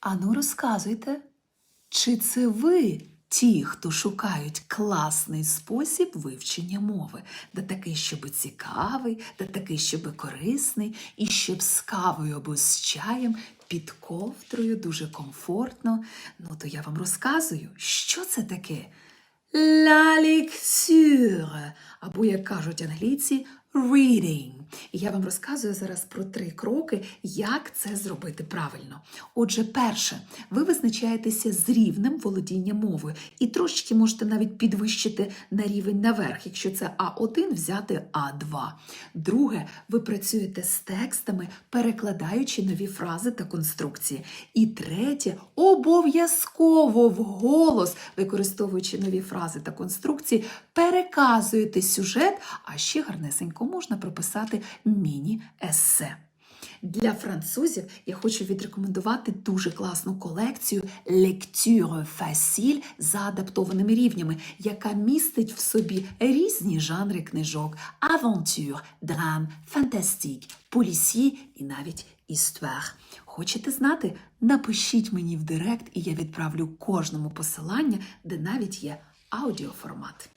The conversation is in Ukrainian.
Ану, розказуйте, чи це ви ті, хто шукають класний спосіб вивчення мови, де такий, щоб цікавий, де такий, щоб корисний, і щоб з кавою або з чаєм під ковдрою дуже комфортно. Ну, то я вам розказую, що це таке. La lecture, або, як кажуть англійці, reading. І я вам розказую зараз про три кроки, як це зробити правильно. Отже, перше, ви визначаєтеся з рівнем володіння мовою і трошечки можете навіть підвищити на рівень наверх, якщо це А1 взяти А2. Друге, ви працюєте з текстами, перекладаючи нові фрази та конструкції. І третє, обов'язково вголос, використовуючи нові фрази та конструкції, переказуєте сюжет, а ще гарнесенько можна прописати міні-есе. Для французів я хочу відрекомендувати дуже класну колекцію Lecture Facile за адаптованими рівнями, яка містить в собі різні жанри книжок: авантюр, драм, фантастик, полісі і навіть істуар. Хочете знати? Напишіть мені в директ, і я відправлю кожному посилання, де навіть є аудіоформат.